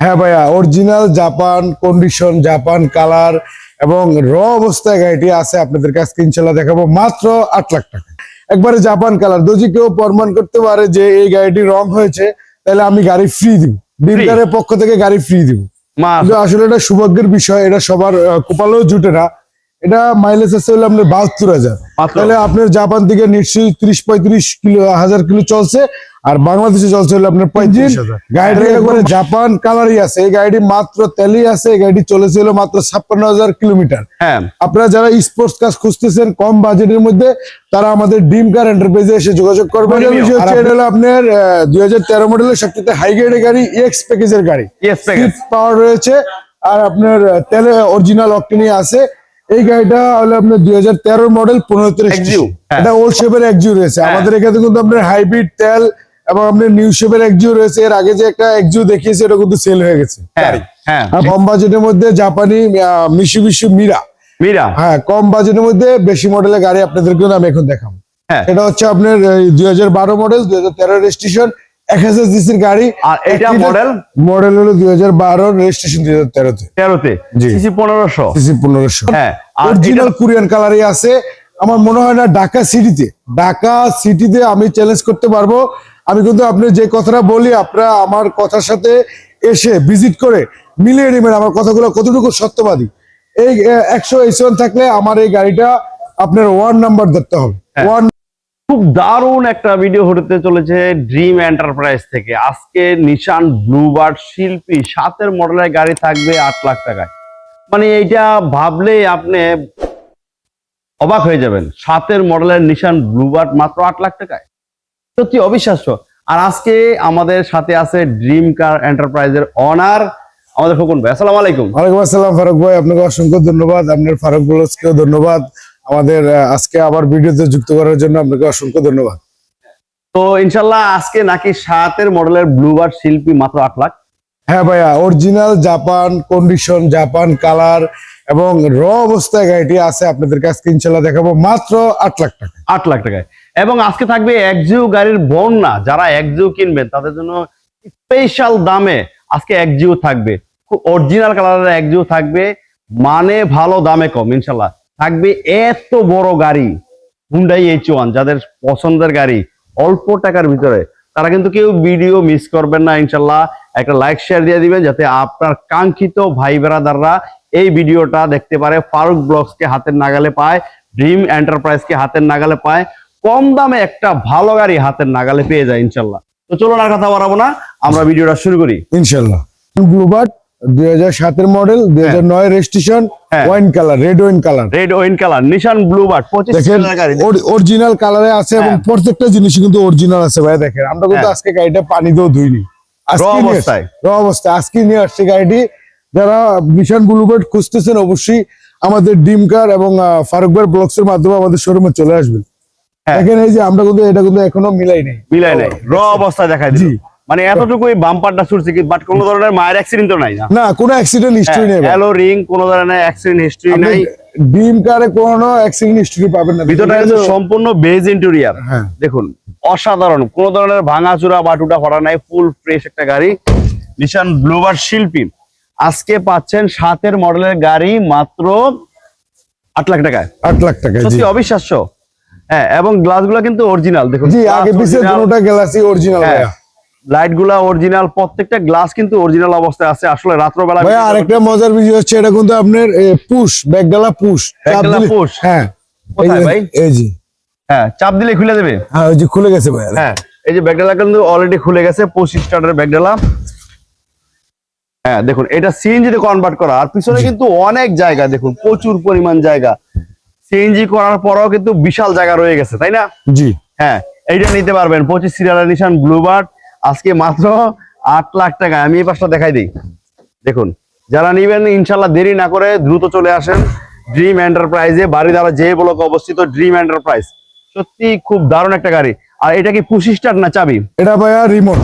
হ্যাঁ ভাইয়া original Japan condition Japan colour এবং র অবস্থায় গাড়িটি আছে আপনাদের কাছে ইনশাল্লাহ দেখাবো মাত্র আট লাখ টাকা। একবারে জাপান কালার যদি কেউ প্রমাণ করতে পারে যে এই গাড়িটি রং হয়েছে তাহলে আমি গাড়ি ফ্রি দিব। ডিলারের পক্ষ থেকে গাড়ি ফ্রি দিব। কিন্তু আসলে এটা সৌভাগ্যের বিষয় এটা সবার কপালেও জুটে না। এটা মাইলেজ আছে হলো আপনার বাহাত্তর হাজার। তাহলে আপনার জাপান থেকে নিশ্চয়ই ত্রিশ পঁয়ত্রিশ কিলো হাজার কিলো চলছে। আর বাংলাদেশে চলছে হলো আপনার পঁয়ত্রিশ হাজার। গাড়িটা একবারে জাপান কালারই আছে। এই গাড়িটি মাত্র তেলই আছে এই গাড়িটি চলেছিল মাত্র ছাপ্পান্ন হাজার কিলোমিটার। হ্যাঁ। আপনারা যারা স্পোর্টস কাজ খুঁজতেছেন কম বাজেটের মধ্যে তারা আমাদের ডিম কার এন্টারপ্রাইজে এসে যোগাযোগ করবেন। এটা হলো আপনার দুই হাজার তেরো মডেলের সবচেয়ে হাই গ্রেডের গাড়ি এক্স প্যাকেজের গাড়ি। পাওয়ার রয়েছে আর আপনার তেলে অরিজিনাল অক্টিনি আছে। এই গাড়িটা হলো আপনার দুই হাজার তেরো মডেল পনেরো হ্যাঁ। এটা ওল্ড শেপের একজিও রয়েছে। আমাদের এখানে কিন্তু আপনার হাইব্রিড তেল এবং আপনার নিউ শেপের একজিও রয়েছে। এর আগে যে একটা একজিও দেখিয়েছে এটা কিন্তু সেল হয়ে গেছে। হ্যাঁ হ্যাঁ। আর কম বাজেটের মধ্যে জাপানি মিশু মিশু মিরা মীরা হ্যাঁ কম বাজেটের মধ্যে বেশি মডেলের গাড়ি আপনাদেরকে আমি এখন দেখাবো। হ্যাঁ। এটা হচ্ছে আপনার দুই হাজার বারো মডেল দুই হাজার তেরো রেজিস্ট্রেশন এক হাজার সিসির গাড়ি। আর এটা মডেল মডেল হলো দুই হাজার বারো রেজিস্ট্রেশন দুই হাজার তেরোতে। তেরোতে। সিসি পনেরোশো? সিসি পনেরোশো। হ্যাঁ অরিজিনাল কোরিয়ান কালারই আছে। আমার মনে হয় না ঢাকা সিটিতে ঢাকা সিটিতে আমি চ্যালেঞ্জ করতে পারব। আমি কিন্তু আপনি যে কথাটা বলি আপনারা আমার কথার সাথে এসে ভিজিট করে মিলিয়ে নেবেন আমার কথাগুলো কতটুকু সত্যবাদী। এই একশো এইসন থাকলে আমার এই গাড়িটা আপনার ওয়ান নাম্বার ধরতে হবে। হ্যাঁ। ওয়ান খুব দারুণ একটা ভিডিও হতে চলেছে ড্রিম এন্টারপ্রাইজ থেকে। আজকে নিশান ব্লুবার্ড শিল্পী সাতের মডেলের গাড়ি থাকবে আট লাখ টাকায়। মানে এইটা ভাবলে আপনি অবাক হয়ে যাবেন। সাতের মডেলের নিশান ব্লুবার্ড মাত্র আট লাখ টাকায়। সত্যি অবিশ্বাস্য? আর আজকে আমাদের সাথে আছে ড্রিম কার এন্টারপ্রাইজের অনার আমাদের খোকন ভাই। আসসালামু আলাইকুম। ওয়ালাইকুম আসসালাম ফারুক ভাই। আপনাকে অসংখ্য ধন্যবাদ। আপনার ফারুক ব্লগসকেও ধন্যবাদ। আমাদের আজকে আবার ভিডিওতে যুক্ত করার জন্য আপনাকে অসংখ্য ধন্যবাদ। তো ইনশাল্লাহ আজকে নাকি সাতের মডেলের ব্লুবার্ড শিল্পী মাত্র আট লাখ। হ্যাঁ ভাইয়া original Japan condition Japan colour এবং র অবস্থায় গাড়িটি আছে। আপনাদের কাছে ইনশাল্লাহ দেখাবো মাত্র আট লাখ টাকা আট লাখ টাকায়। এবং আজকে থাকবে একজিও গাড়ির বন্যা। যারা একজিও কিনবেন, তাদের জন্য স্পেশাল দামে আজকে একজিও থাকবে। খুব অরিজিনাল কালারের একজিও থাকবে মানে ভালো দামে কম ইনশাল্লাহ থাকবে এত বড় গাড়ি হুন্ডাই এইচ ওয়ান যাদের পছন্দের গাড়ি, অল্প টাকার ভিতরে। তারা কিন্তু কেউ ভিডিও মিস করবেন না ইনশাল্লাহ একটা লাইক শেয়ার দিয়ে দিবেন, যাতে আপনার কাঙ্ক্ষিত ভাই বেড়াদাররা এই ভিডিওটা দেখতে পারে, ফারুক ব্লগসকে হাতের নাগালে পায় ড্রিম এন্টারপ্রাইজকে হাতের নাগালে পায়। কম দামে একটা ভালো গাড়ি হাতের নাগালে পেয়ে যায় ইনশাল্লাহ। তো চলুন আর কথা বাড়াবো না আমরা ভিডিওটা শুরু করি। ইনশাল্লাহ। ব্লুবার্ড দুই হাজার সাতের মডেল দুই হাজার নয় রেজিস্ট্রেশন হ্যাঁ। Wine colour red wine colour red wine colour Nissan Bluebird দেখেন অরিজিনাল কালারে আছে এবং হ্যাঁ। প্রত্যেকটা জিনিস কিন্তু অরিজিনাল আছে ভাই দেখেন। আমরা কিন্তু হ্যাঁ। আজকে গাড়িটা পানি দিয়েও ধুইনি অবস্থায়। আজকে নিয়ে আসছে গাড়িটি। যারা নিশান ব্লুবার্ড খুঁজতেছেন অবশ্যই আমাদের ডিম কার এবং আহ, ফারুক ভাই ব্লগস এর মাধ্যমে আমাদের শোরুমে চলে আসবেন। হ্যাঁ। দেখেন এই যে আমরা কিন্তু এটা কিন্তু এখনও মিলাই নেই। মিলাই নাই। র অবস্থা দিল। মানে এতটুকুই বাম্পারটা ছুটছে কি বাট কোনো ধরনের মায়ের অ্যাক্সিডেন্ট তো নাই না? না কোনো অ্যাক্সিডেন্ট হিস্ট্রি নেই হ্যালো রিং কোনো ধরনের অ্যাক্সিডেন্ট হিস্ট্রি নাই। ডিম কারে কোনো অ্যাক্সিডেন্ট হিস্ট্রি পাবেন না। ভিতরটা কিন্তু সম্পূর্ণ বেজ ইন্টেরিয়ার হ্যাঁ। দেখুন অসাধারণ। কোন ধরনের ভাঙাচুরা বা টুটা ফটা নাই ফুল ফ্রেশ একটা গাড়ি। নিশান ব্লুবার শিল্পী আজকে পাচ্ছেন সাতের মডেলের গাড়ি মাত্র আট লাখ টাকায়। আট লাখ টাকা সত্যি অবিশ্বাস্য। হ্যাঁ এবং গ্লাসগুলো কিন্তু অরিজিনাল দেখুন। জি আগে দুটোটা গ্যালাক্সি অরিজিনাল ভাইয়া। লাইটগুলা অরিজিনাল প্রত্যেকটা গ্লাস কিন্তু অরিজিনাল অবস্থায় আছে। আসলে রাত্রবেলা ভাইয়া আরেকটা মজার বিষয় হচ্ছে এটা কিন্তু আপনার পুশ ব্যাগডালা পুশ ব্যাগডালা push? হ্যাঁ। কোথায় ভাই? এই জি হ্যাঁ চাপ দিলে খুলে দেবে? হ্যাঁ ওই যে খুলে গেছে ভাইয়া হ্যাঁ এই যে ব্যাগডালা কিন্তু অলরেডি খুলে গেছে পঁচিশ স্টার্টের ব্যাগডালা হ্যাঁ দেখুন এটা সিএনজি তে কনভার্ট করা। আর পিছনে কিন্তু অনেক জায়গা দেখুন প্রচুর পরিমাণ জায়গা। সিএনজি করার পরেও কিন্তু বিশাল জায়গা রয়ে গেছে তাই না? জি। হ্যাঁ এইটা নিতে পারবেন। পঁচিশ সিরিয়ালের নিশান ব্লুবার্ড আজকে মাত্র আট লাখ টাকা আমি এই পাশটা দেখাই দিই। দেখুন যারা নিবেন ইনশাল্লাহ দেরি না করে দ্রুত চলে আসেন ড্রিম এন্টারপ্রাইজে বাড়ি দ্বারা যে ব্লক অবস্থিত ড্রিম এন্টারপ্রাইজ সত্যি খুব দারুণ একটা গাড়ি। আর এটা কি পুশি স্টার্ট না চাবি? এটা ভাইয়া রিমোট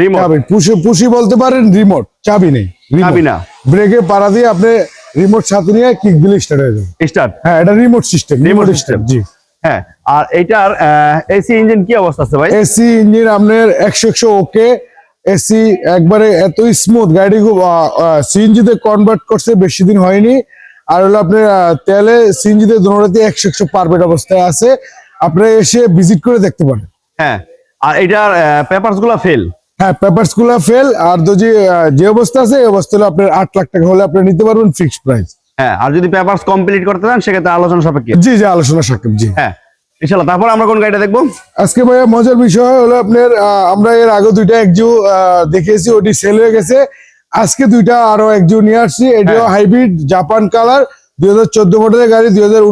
রিমোট পুশি পুশি বলতে পারেন রিমোট চাবি নেই। চাবি না। ব্রেকে পাড়া দিয়ে আপনি রিমোট সাথে নিয়ে কিক দিলে স্টার্ট হয়ে যাবে? স্টার্ট হ্যাঁ এটা রিমোট সিস্টেম রিমোট। সিস্টেম জি। হ্যাঁ আর এইটার এসি ইঞ্জিন কি অবস্থা আছে ভাই? এসি ইঞ্জিন আপনার একশো একশো ওকে এসি একবারে এত স্মুথ গাড়ি খুব সিএনজি তে কনভার্ট করছে বেশি দিন হয়নি। আর হলো আপনার তেলে সিএনজি তে দুটোতে একশো একশো পারফেক্ট অবস্থায় আছে। আপনারা এসে ভিজিট করে দেখতে পারেন। হ্যাঁ আর এটার পেপারসগুলা ফেল হ্যাঁ পেপারসগুলা ফেল আর যদি যে অবস্থা আছে এই অবস্থা হলে আপনার আট লাখ টাকা হলে আপনি নিতে পারবেন ফিক্সড প্রাইস হ্যাঁ আর যদি পেপারস কমপ্লিট করতে চান সেক্ষেত্রে আলোচনা সাপেক্ষে। জি জি আলোচনা সাকিব জি। হ্যাঁ ইনশাল্লাহ তারপর আমরা কোন গাড়িটা দেখব? আজকে ভাইয়া মজার বিষয় হলো আপনার আমরা এর আগে দুইটা একজু দেখেছি ওটি সেল হয়ে গেছে। আজকে দুইটা আরও একজু নিয়ে আসছি এটিও। হাইব্রিড জাপান কালার দুই হাজার চোদ্দ মডেলের গাড়ি দুই হাজার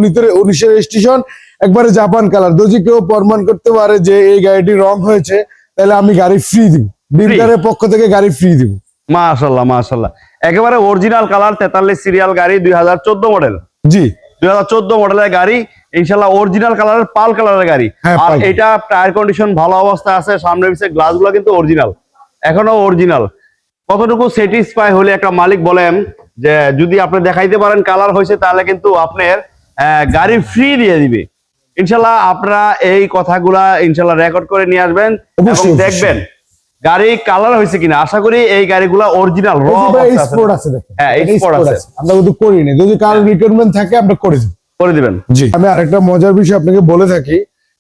উনিশের রেজিস্ট্রেশন একবারে জাপান কালার যদি কেউ প্রমাণ করতে পারে যে এই গাড়িটি রং হয়েছে তাহলে আমি গাড়ি ফ্রি দিব। ডিলারের পক্ষ থেকে গাড়ি ফ্রি দিব। মাশাল্লাহ মাশাল্লাহ একেবারে অরিজিনাল কালার তেতাল্লিশ সিরিয়াল গাড়ি দুই হাজার চোদ্দ মডেল জি। দুই হাজার চোদ্দ মডেলের গাড়ি ইনশাল্লাহ অরিজিনাল কালারের পাল কালারের গাড়ি। হ্যাঁ, আর এটা টায়ার কন্ডিশন ভালো অবস্থা আছে সামনে পিছিয়ে গ্লাসগুলো কিন্তু অরিজিনাল এখনও অরিজিনাল কতটুকু স্যাটিসফাই হলে একটা মালিক বলেন যে যদি আপনি দেখাইতে পারেন কালার হয়েছে তাহলে কিন্তু আপনার গাড়ি ফ্রি দিয়ে দিবে। ইনশাল্লাহ আপনারা এই কথাগুলা ইনশাল্লাহ রেকর্ড করে নিয়ে আসবেন এবং। দেখবেন। গাড়ি কালার হয়েছে কিনা? আশা করি এই গাড়িগুলা অরিজিনাল র স্পোর্ট আছে। হ্যাঁ, sport আছে। আমরা কিন্তু করিনি। যদি কারও রিকোয়ারমেন্ট থাকে আমরা করে দিব। করে দিবেন। জি। আমি আরেকটা মজার বিষয় আপনাকে বলে থাকি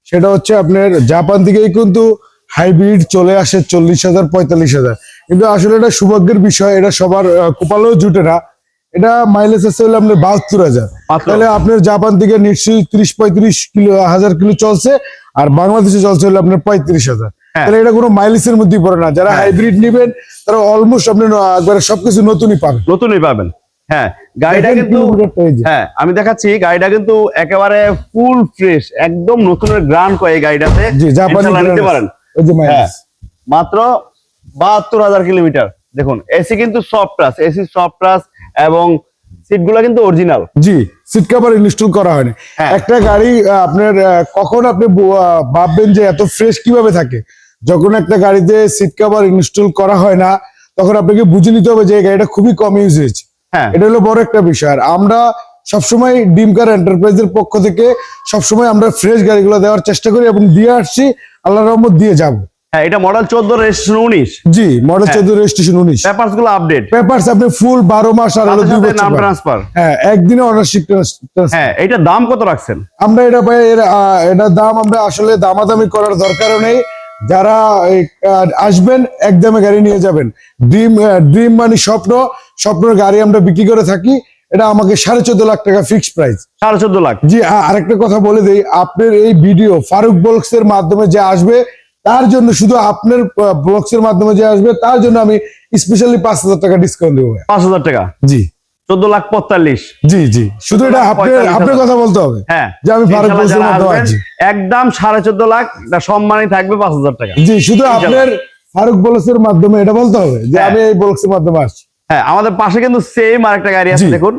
সেটা হচ্ছে আপনার জাপান থেকেই কিন্তু হাইব্রিড চলে আসে চল্লিশ হাজার পঁয়তাল্লিশ হাজার। কিন্তু আসলে এটা সৌভাগ্যের বিষয় এটা সবার কপালেও জুটে না। এটা মাইলেজ আছে হলো আপনার বাহাত্তর হাজার। তাহলে আপনার জাপান থেকে নিশ্চয়ই ত্রিশ পঁয়ত্রিশ কিলো হাজার কিলো চলছে আর বাংলাদেশে চলছে হলো আপনার পঁয়ত্রিশ হাজার। হ্যাঁ। তাহলে এটা কোনো মাইলেজের মধ্যেই পড়ে না। যারা হাইব্রিড নেবেন তারা অলমোস্ট আপনি একবারে সবকিছু নতুনই পাবেন। নতুনই পাবেন। হ্যাঁ গাড়িটা কিন্তু। হ্যাঁ আমি দেখাচ্ছি গাড়িটা কিন্তু একেবারে ফুল ফ্রেশ একদম নতুনের গ্রান্ড কয় এই গাড়িটাতে। নিতে পারেন। হ্যাঁ মাত্র বাহাত্তর হাজার কিলোমিটার। দেখুন এসি কিন্তু soft touch AC soft touch এবং সিটগুলা কিন্তু অরিজিনাল জি সিট কভার ইনস্টল করা হয়নি। হ্যাঁ। একটা গাড়ি আপনার কখন আপনি ভাববেন যে এত ফ্রেশ কীভাবে থাকে? যখন একটা গাড়িতে সিট কভার ইনস্টল করা হয় না তখন আপনাকে বুঝে নিতে হবে যে গাড়িটা খুবই কম ইউজ হয়েছে হ্যাঁ। এটা হলো বড় একটা বিষয়। আর আমরা সবসময় ডিম কার এন্টারপ্রাইজের পক্ষ থেকে সবসময় আমরা ফ্রেশ গাড়িগুলো দেওয়ার চেষ্টা করি এবং দিয়ে আসছি আল্লাহ রহমত দিয়ে যাব। হ্যাঁ এটা মডেল চোদ্দ রেজিস্ট্রেশন উনিশ। জি মডেল হ্যাঁ। চোদ্দ রেজিস্ট্রেশন উনিশ। পেপারসগুলো আপডেট পেপারস আপনি ফুল বারো মাস আর হলো দুই বছর নাম ট্রান্সফার হ্যাঁ একদিনে অনারশিপ হ্যাঁ এটা দাম কত রাখছেন? আমরা এটা আহ, এটার দাম আমরা আসলে দামাদামি করার দরকারও নেই। যারা আসবেন একদমে গাড়ি নিয়ে যাবেন। ড্রিম ড্রিম মানে স্বপ্ন। স্বপ্নের গাড়ি আমরা বিক্রি করে থাকি। এটা আমাকে সাড়ে চোদ্দ লাখ টাকা ফিক্সড প্রাইস সাড়ে চোদ্দ লাখ। জি আরেকটা কথা বলে দেই। আপনার এই ভিডিও ফারুক ব্লগস এর মাধ্যমে যে আসবে তার জন্য শুধু আপনার ব্লগস এর মাধ্যমে যে আসবে তার জন্য আমি স্পেশালি পাঁচ হাজার টাকা ডিসকাউন্ট দেবো পাঁচ হাজার টাকা? জি। চোদ্দ লাখ পঁয়তাল্লিশ। জি জি। শুধু এটা আপনার আপনার কথা বলতে হবে। হ্যাঁ। যে আমি ফারুক একদম সাড়ে চোদ্দ লাখ সম্মানই থাকবে পাঁচ হাজার টাকা। জি শুধু আপনার ফারুক বলসের মাধ্যমে এটা বলতে হবে যে হ্যাঁ। আমি এই বলসের মাধ্যমে আসছি। হ্যাঁ আমাদের পাশে কিন্তু সেম আরেকটা গাড়ি আছে দেখুন।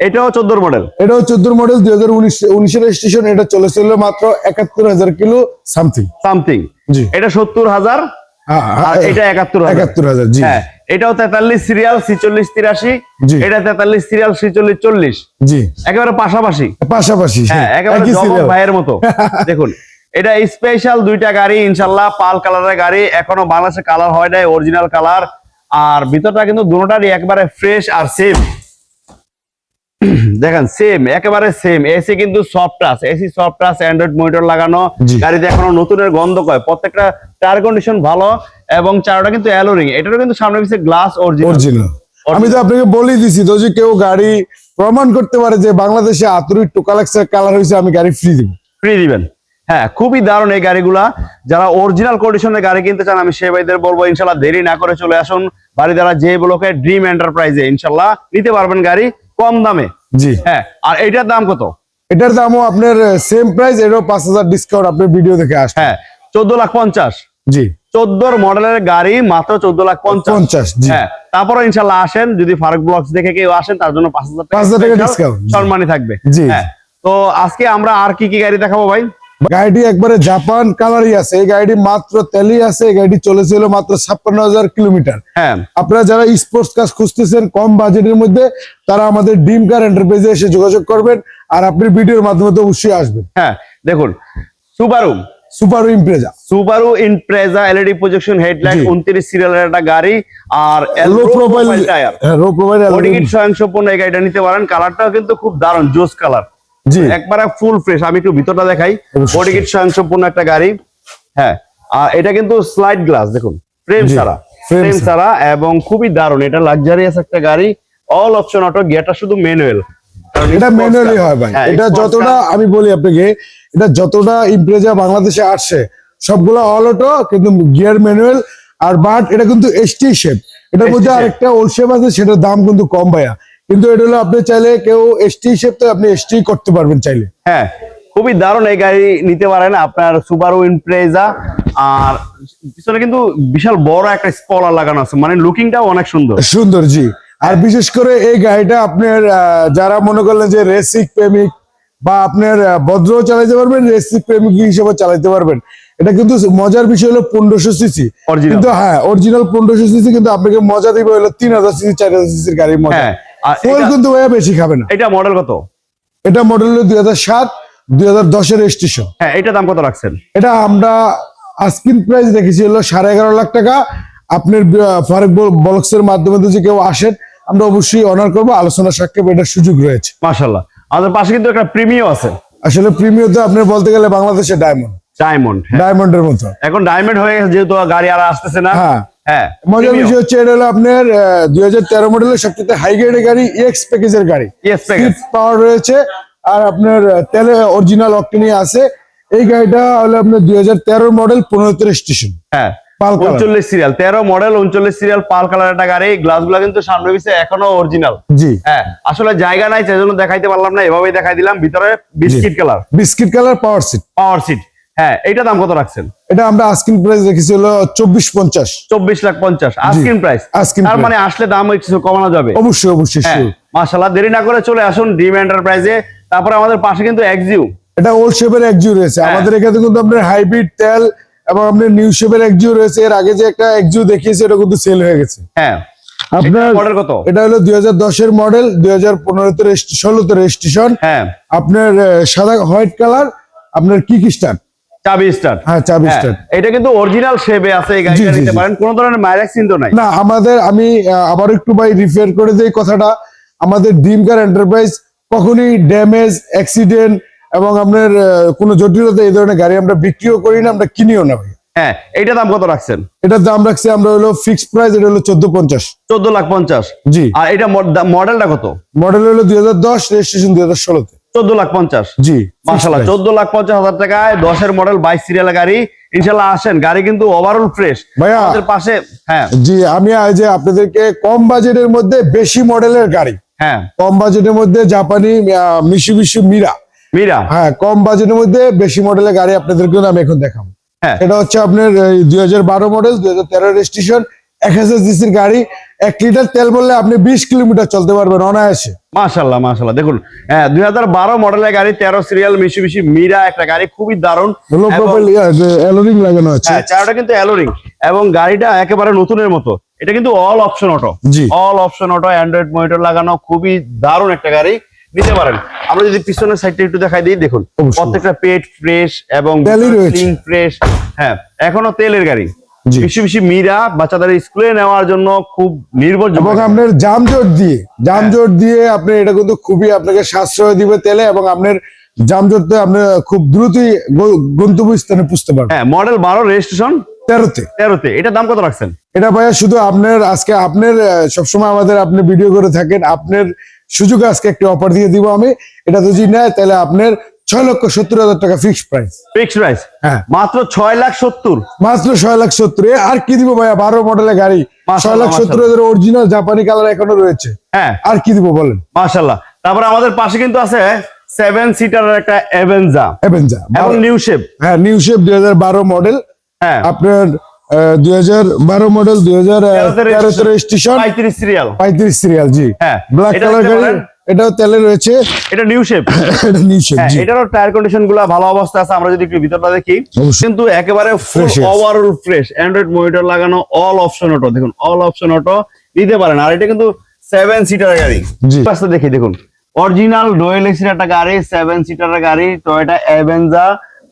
এটাও চোদ্দোর মডেল এটাও চোদ্দ মডেল দুই হাজার উনিশ উনিশের স্টেশন এটা চলেছিল মাত্র একাত্তর হাজার কিলো সামথিং সামথিং এটা সত্তর হাজার আর এটা একাত্তর একাত্তর হাজার জি। হ্যাঁ এটাও তেতাল্লিশ সিরিয়াল ছিচল্লিশ তিরাশি এটা তেতাল্লিশ সিরিয়াল ছিচল্লিশ চল্লিশ। জি। একেবারে পাশাপাশি। পাশাপাশি হ্যাঁ একেবারে একই ভাইয়ের মতো। দেখুন এটা স্পেশাল দুইটা গাড়ি ইনশাল্লাহ পাল কালারের গাড়ি এখনও বাংলাদেশে কালার হয় নাই অরিজিনাল কালার আর ভিতরটা কিন্তু দুটোটারই একবারে ফ্রেশ আর সেম দেখেন সেম একেবারে সেম এসি কিন্তু soft touch AC soft touch Android monitor লাগানো গাড়িতে এখনও নতুনের গন্ধ কয় প্রত্যেকটা টায়ার কন্ডিশন ভালো এবং চারটা কিন্তু অ্যালোরিং এটারও কিন্তু সামনে পিছিয়ে গ্লাস অরিজিনাল আমি তো আপনাকে বলেই দিছি তো যে কেউ গাড়ি প্রমাণ করতে পারে যে বাংলাদেশে আতুরিক টোকালাক্সের কালার হয়েছে আমি গাড়ি ফ্রি দিব। ফ্রি দিবেন। হ্যাঁ খুবই দারুণ এই গাড়িগুলা। যারা অরিজিনাল কন্ডিশনের গাড়ি কিনতে চান আমি সে ভাইদের বলব ইনশাল্লাহ দেরি না করে চলে আসুন। বাড়ি দ্বারা যে ব্লকে ড্রিম এন্টারপ্রাইজে ইনশাল্লাহ নিতে পারবেন গাড়ি। কম দামে? জি। হ্যাঁ আর এটার দাম কত? এটার দামও আপনার সেম প্রাইস এরও পাঁচ হাজার ডিসকাউন্ট আপনার ভিডিও দেখে আস হ্যাঁ চোদ্দ লাখ পঞ্চাশ। জি। চোদ্দোর মডেলের গাড়ি মাত্র চোদ্দ লাখ পঞ্চাশ। হ্যাঁ তারপরে ইনশাল্লাহ আসেন যদি ফারুক ব্লগস দেখে কেউ আসেন তার জন্য পাঁচ হাজার 5,000 টাকা সম্মানী থাকবে। জি। হ্যাঁ তো আজকে আমরা আর কি কি গাড়ি দেখাবো ভাই? গাড়িটি একবারে জাপান কালারই আছে। এই গাড়িটি মাত্র তেলই আছে এই গাড়িটি চলেছিল মাত্র ছাপ্পান্ন হাজার কিলোমিটার। হ্যাঁ। আপনারা যারা স্পোর্টস কাজ খুঁজতেছেন কম বাজেটের মধ্যে তারা আমাদের ডিম কার এন্টারপ্রাইজে এসে যোগাযোগ করবেন আর আপনি ভিডিওর মাধ্যমে তো অবশ্যই আসবেন। হ্যাঁ দেখুন Subaru super Impreza Subaru Impreza LED projection headlight জি। উনত্রিশ সিরিয়ালের একটা গাড়ি আর low profile tyre low profile স্বয়ংসম্পূর্ণ এই গাড়িটা নিতে পারেন। কালারটাও কিন্তু খুব দারুণ জোস কালার জি। একবারে ফুল ফ্রেশ আমি একটু ভিতরটা দেখাই। বডি কিট স্বয়ংসম্পূর্ণ একটা গাড়ি। হ্যাঁ আর এটা কিন্তু স্লাইড গ্লাস দেখুন। ফ্রেম ছাড়া। ফ্রেম ছাড়া। এবং খুবই দারুণ। এটা লাক্সারিয়াস একটা গাড়ি। অল অপশন অটো গিয়ারটা শুধু ম্যানুয়াল এটা ম্যানুয়ালি হয় ভাই। হ্যাঁ, এটা যতটা আমি বলি আপনাকে এটা যতটা ইমপ্রেজা বাংলাদেশে আসছে সবগুলো অল অটো কিন্তু গিয়ার ম্যানুয়াল আর বাট এটা কিন্তু এসটি শেপ এটার মধ্যে আরেকটা ওল্ড শেপ আছে সেটার দাম কিন্তু কম ভাইয়া। কিন্তু এটা হলো আপনি চাইলে কেউ এসটি তো আপনি এসটি করতে পারবেন চাইলে। হ্যাঁ খুবই দারুণ এই গাড়ি নিতে পারেন আপনার সুবারু ইনপ্রেজা আর পিছনে কিন্তু বিশাল বড় একটা স্পলার লাগানো আছে মানে লুকিংটাও অনেক সুন্দর। সুন্দর জি। আর বিশেষ করে এই গাড়িটা আপনার যারা মনে করলেন যে রেসিক প্রেমিক বা আপনার ভদ্র চালাতে পারবেন রেসিক প্রেমিক হিসেবে চালাতে পারবেন। এটা কিন্তু মজার বিষয় হলো পনেরোশো সিসি। কিন্তু হ্যাঁ অরিজিনাল পনেরোশো সিসি কিন্তু আপনাকে মজা দিবে হলো তিন হাজার সিসি চার হাজার সিসির গাড়ির মজা। এটা- কিন্তু ভাইয়া বেশি খাবে না। এটা মডেল কত? এটা মডেল হলো দুই হাজার সাত দুই হাজার দশের রেজিস্ট্রেশন হ্যাঁ এটা দাম কত রাখছেন? এটা আমরা আস্কিন প্রাইস রেখেছি হলো সাড়ে এগারো লাখ টাকা। আপনার ফারুক বলক্স এর মাধ্যমে যদি কেউ আসেন আমরা অবশ্যই অনার করব। আলোচনা সাক্ষেপ এটার সুযোগ রয়েছে। মাশাল্লাহ আমাদের পাশে কিন্তু একটা প্রিমিয়াম আছে। আসলে প্রিমিয়ার তো আপনি বলতে গেলে বাংলাদেশে ডায়মন্ড ডায়মন্ড ডায়মন্ডের মতো। এখন ডায়মন্ড হয়ে গেছে যেহেতু গাড়ি আর আসতেছে না। হ্যাঁ। হ্যাঁ মজার বিষয় হচ্ছে এটা হলো আপনার দুই হাজার তেরো মডেলের সবচেয়ে হাই গ্রেডের গাড়ি। এক্স প্যাকেজের গাড়ি পাওয়ার রয়েছে আর আপনার আহ, তেলে অরিজিনাল অক্টিনি আছে। এই গাড়িটা হলো আপনার দুই হাজার তেরো মডেল পনেরোতে রেজিস্ট্রেশন হ্যাঁ উনচল্লিশ সিরিয়াল তেরো মডেল উনচল্লিশ সিরিয়াল পাল কালার একটা গাড়ি। গ্লাসগুলা কিন্তু সামনে এখনও অরিজিনাল জি। হ্যাঁ আসলে জায়গা নাই সেজন্য দেখাইতে পারলাম না এভাবেই দেখাই দিলাম। ভিতরে biscuit colour biscuit colour power seat power seat হ্যাঁ এইটা দাম কত রাখছেন? এটা আমরা আস্কিন প্রাইস রেখেছি হলো চব্বিশ পঞ্চাশ। চব্বিশ লাখ পঞ্চাশ আস্কিন প্রাইস asking তার মানে আসলে দাম কিছু কমানো যাবে। অবশ্যই অবশ্যই হ্যাঁ। মাশাল্লাহ দেরি না করে চলে আসুন ডিম এন্টারপ্রাইজে তারপরে আমাদের পাশে কিন্তু এক্সিউ এটা ওল্ড শেপের একজিও রয়েছে। হ্যাঁ। আমাদের এখানে কিন্তু আপনার হাইব্রিড তেল এবং আপনার নিউ শেপের একজিও রয়েছে। এর আগে যে একটা একজিও দেখিয়েছে এটা কিন্তু সেল হয়ে গেছে। হ্যাঁ আপনার মডেল কত? এটা হলো দুই হাজার দশের মডেল দুই হাজার পনেরোতে ষোলোতে রেজিস্ট্রেশন। হ্যাঁ। আপনার সাদা হোয়াইট কালার আপনার কি কি স্টার্ট চাবি স্টার্ট। হ্যাঁ চাবি স্টার্ট। এটা কিন্তু অরিজিনাল শেপে আছে এই গাড়িটা জি, জি, নিতে পারেন কোনো ধরনের নাই। না আমাদের আমি আবার একটু ভাই রিফেয়ার করে দিই কথাটা। আমাদের এন্টারপ্রাইজ কখনই ড্যামেজ অ্যাক্সিডেন্ট এবং আপনার কোনো জটিলতা এই ধরনের গাড়ি আমরা বিক্রিও করি না আমরা কিনিও না ভাই। হ্যাঁ দাম কত রাখছেন? এটার দাম রাখছি আমরা হলো ফিক্সড প্রাইস এটা হলো চোদ্দ পঞ্চাশ। চোদ্দ লাখ পঞ্চাশ। জি। আর এটা মডেলটা কত? মডেল হলো দুই হাজার দশ রেজিস্ট্রেশন দুই হাজার ষোলোতে। চোদ্দ লাখ পঞ্চাশ। জি মাসাল্লাহ চোদ্দ লাখ পঞ্চাশ হাজার টাকায় দশের মডেল বাইশ সিরিয়াল গাড়ি। ইনশাল্লাহ আসেন গাড়ি কিন্তু ওভারঅল ফ্রেশ ভাইয়া। আমাদের পাশে হ্যাঁ। জি আমি আজ আপনাদেরকে কম বাজেটের মধ্যে বেশি মডেলের গাড়ি। হ্যাঁ। কম বাজেটের মধ্যে জাপানি মিশু মিশু মিরা মীরা হ্যাঁ কম বাজেটের মধ্যে বেশি মডেলের গাড়ি আপনাদেরকে আমি এখন দেখাবো। হ্যাঁ। এটা হচ্ছে আপনার দুই হাজার বারো মডেল দুই হাজার তেরো রেজিস্ট্রেশন এক হাজার সিসির গাড়ি। এক লিটার তেল বললে আপনি বিশ কিলোমিটার চলতে পারবেন অনায়াসে। মাশাল্লাহ মাশাল্লাহ দেখুন হ্যাঁ দুই হাজার বারো মডেলের গাড়ি তেরো সিরিয়াল মিশি মিশি মিরা একটা গাড়ি খুবই দারুণ। প্রোফাইল অ্যালোরিং লাগানো আছে। হ্যাঁ চারটা কিন্তু অ্যালোরিং এবং গাড়িটা একেবারে নতুনের মতো। এটা কিন্তু অল অপশন অটো জি। All option auto Android monitor লাগানো খুবই দারুণ একটা গাড়ি। নিতে পারেন। আমরা যদি পিছনের সাইডটা একটু দেখাই দিই দেখুন। প্রত্যেকটা পেট ফ্রেশ এবং। ফ্রেশ হ্যাঁ এখনও তেলের গাড়ি। বেশি বেশি মীরা বাচ্চাদের স্কুলে নেওয়ার জন্য খুব নির্ভরযোগ্য। এবং আপনার জামজট দিয়ে জামজট দিয়ে আপনি এটা কিন্তু খুবই আপনাকে সাশ্রয় দিবে তেলে এবং আপনার জামজটতে আপনি খুব দ্রুতই গন্তব্যস্থানে পুষতে পারবেন। হ্যাঁ মডেল বারো রেজিস্ট্রেশন তেরোতে। তেরোতে। এটা দাম কত রাখছেন? এটা ভাইয়া শুধু আপনার আজকে আপনার সবসময় আমাদের আপনি ভিডিও করে থাকেন। আপনার সুযোগে আজকে একটা অফার দিয়ে দিব আমি। এটা যদি নেয় তাহলে আপনার ছয় লক্ষ সত্তর হাজার টাকা ফিক্সড প্রাইস ফিক্স প্রাইস হ্যাঁ। মাত্র ছয় লাখ সত্তর? মাত্র ছয় লাখ সত্তর। আর কি দিব ভাইয়া? বারো মডেলের গাড়ি। ছয় লাখ সত্তর হাজার অরিজিনাল জাপানি কালার এখনও রয়েছে। হ্যাঁ। আর কি দিব বলেন? মাশাল্লাহ তারপরে আমাদের পাশে কিন্তু আছে সেভেন সিটারের একটা এভেঞ্জা এভেঞ্জা এবং নিউ শেপ হ্যাঁ নিউ শেপ দুই হাজার বারো মডেল হ্যাঁ। আপনার দুই হাজার বারো মডেল দুই হাজার তেরোতে রেজিস্ট্রেশন পঁয়ত্রিশ সিরিয়াল পঁয়ত্রিশ সিরিয়াল জি। হ্যাঁ, ব্ল্যাক কালার গাড়ি। এটাও তেলে রয়েছে। এটা নিউ শেপ এটা নিউ শেপ হ্যাঁ জি। এটারও টায়ার কন্ডিশনগুলা ভালো অবস্থা আছে। আমরা যদি একটু ভিতরটা দেখি কিন্তু একেবারে full overall fresh Android monitor লাগানো অল অপশন অটো দেখুন অল অপশন অটো নিতে পারেন। আর এটা কিন্তু সেভেন সিটার গাড়ি। জি। পাশে দেখি দেখুন। অরিজিনাল ডোয়েল এসির একটা গাড়ি সেভেন সিটার গাড়ি টয়োটা অ্যাভেঞ্জা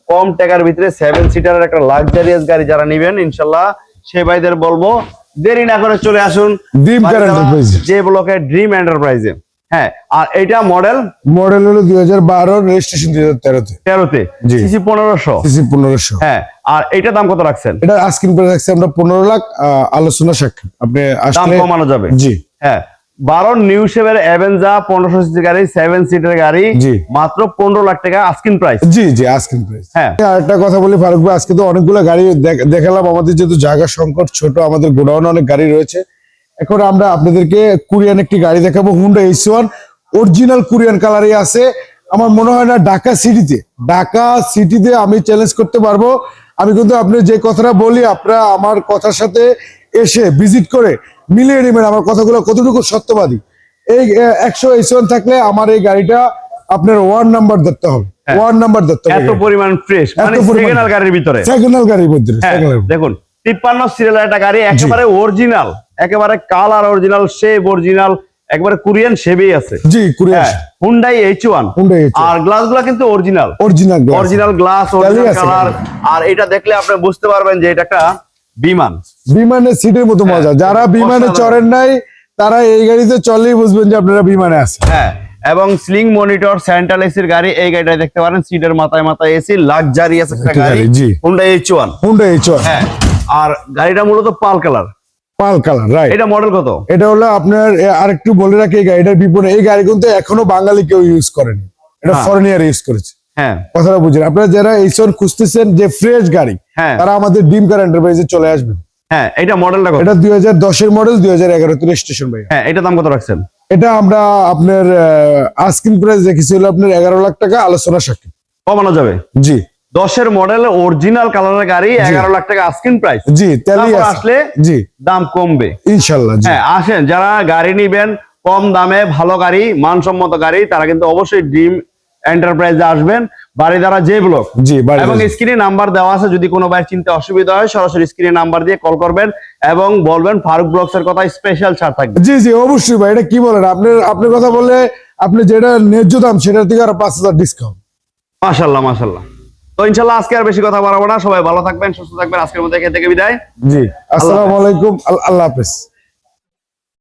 কম টাকার ভিতরে সেভেন সিটারের একটা লাক্সারিয়াস গাড়ি যারা নিবেন ইনশাল্লাহ সে ভাইদের বলব দেরি না করে চলে আসুন। Enterprise। যে ব্লকের ড্রিম এন্টারপ্রাইজে হ্যাঁ আর এটা মডেল মডেল হলো দুই হাজার বারো রেজিস্ট্রেশন দুই হাজার তেরোতে। তেরোতে। সিসি পনেরোশো। সিসি পনেরোশো। হ্যাঁ আর এটা দাম কত রাখছেন? এটা আস্কিং প্রাইস রাখছি আমরা পনেরো লাখ আলোচনা সাক্ষাৎ আপনি দাম কমানো যাবে। জি। হ্যাঁ বারো নিউ শেভের অ্যাভেঞ্জা পনেরোশো সিসি গাড়ি সেভেন সিটের গাড়ি জি। মাত্র পনেরো লাখ টাকা আস্কিন প্রাইস জি জি আস্কিং প্রাইস হ্যাঁ। আরেকটা কথা বলি ফারুক ভাই আজকে তো অনেকগুলো গাড়ি দেখ- দেখালাম। আমাদের যেহেতু জায়গা সংকট ছোট আমাদের গোডাউনে অনেক গাড়ি রয়েছে। এখন আমরা আপনাদেরকে কুরিয়ান একটি গাড়ি দেখাবো Hyundai H one original Korean কালারই আছে। আমার মনে হয় না ঢাকা সিটিতে ঢাকা সিটিতে আমি চ্যালেঞ্জ করতে পারব। আমি কিন্তু আপনি যে কথাটা বলি আপনারা আমার কথার সাথে এসে ভিজিট করে মিলিয়ে নেবেন আমার কথাগুলো কতটুকু সত্যবাদী। এই একশো এইচ ওয়ান থাকলে আমার এই গাড়িটা আপনার ওয়ান নাম্বার ধরতে হবে। ওয়ান নাম্বার ধরতে হবে। এত পরিমাণ ফ্রেশ মানে গাড়ির ভিতরে। সেকেন্ডাল গাড়ির মধ্যে হ্যাঁ, second hand। দেখুন তিপ্পান্ন সিরিয়াল একটা গাড়ি একেবারে অরিজিনাল একেবারে কালার অরিজিনাল শেপ অরিজিনাল একবারে কোরিয়ান শেপেই আছে। জি কুরিয়ার হ্যাঁ Hyundai H one Hyundai H1 আর গ্লাসগুলা কিন্তু original original original glass original colour আর এটা দেখলে আপনি বুঝতে পারবেন যে এটা একটা বিমান। বিমানের সিটের মতো মজা। যারা বিমানে চড়েন নাই তারা এই গাড়িতে চলেই বুঝবেন যে আপনারা বিমানে আছেন। হ্যাঁ এবং স্লিং মনিটর সেন্ট্রাল এসির গাড়ি এই গাড়িটা দেখতে পারেন সিটের মাথায় মাথায় এসি লাক্সারিয়াস একটা একটা গাড়ি। জি। Hyundai H one Hyundai H one হ্যাঁ আর গাড়িটা মূলত pearl colour pearl colour right এটা মডেল কত? এটা হলো আপনার আরেকটু বলে রাখি এই গাড়িটার বিপণে এই গাড়ি কিন্তু এখনও বাঙালি কেউ ইউজ করেনি। এটা হ্যাঁ। ফরেনিয়ার ইউজ করেছে। হ্যাঁ। কথাটা বুঝেন। আপনারা যারা খুঁজতেছেন যে ফ্রেশ গাড়ি হ্যাঁ। তারা আমাদের ডিম কার এন্টারপ্রাইজে চলে আসবেন হ্যাঁ এটা মডেলটা কত? এটা দুই হাজার দশের মডেল দুই হাজার এগারোতে রেজিস্ট্রেশন ভাই হ্যাঁ এটা দাম কত রাখছেন? এটা আমরা আপনার আস্কিং প্রাইস রেখেছিল আপনার এগারো লাখ টাকা আলোচনা সাক্ষী। কমানো যাবে? জি। দশের মডেল অরিজিনাল কালারের গাড়ি এগারো লাখ টাকা আস্কিন প্রাইস জি আসলে জি। দাম কমবে। ইনশাল্লাহ হ্যাঁ আসেন যারা গাড়ি নিবেন কম দামে ভালো গাড়ি মানসম্মত গাড়ি তারা কিন্তু অবশ্যই ড্রিম এন্টারপ্রাইজে আসবেন। বাড়ি দ্বারা যে ব্লক জি এবং স্ক্রিনে নাম্বার দেওয়া আছে যদি কোনো ভাইয়ের চিন্তা অসুবিধা হয় সরাসরি স্ক্রিনে নাম্বার দিয়ে কল করবেন এবং বলবেন ফারুক ব্লগস এর কথা স্পেশাল ছাড় থাকবে। জি জি অবশ্যই ভাই এটা কি বলেন? আপনি আপনার কথা বললে আপনি যেটা ন্যায্য দাম সেটার থেকে আর পাঁচ হাজার ডিসকাউন্ট মাশাল্লাহ মাশাল্লাহ। তো ইনশাল্লাহ আজকে আর বেশি কথা বাড়াবো না। সবাই ভালো থাকবেন সুস্থ থাকবেন। আজকের মধ্যে এখান থেকে বিদায়। জি। আসসালামু আলাইকুম। আল্লাহ হাফেজ।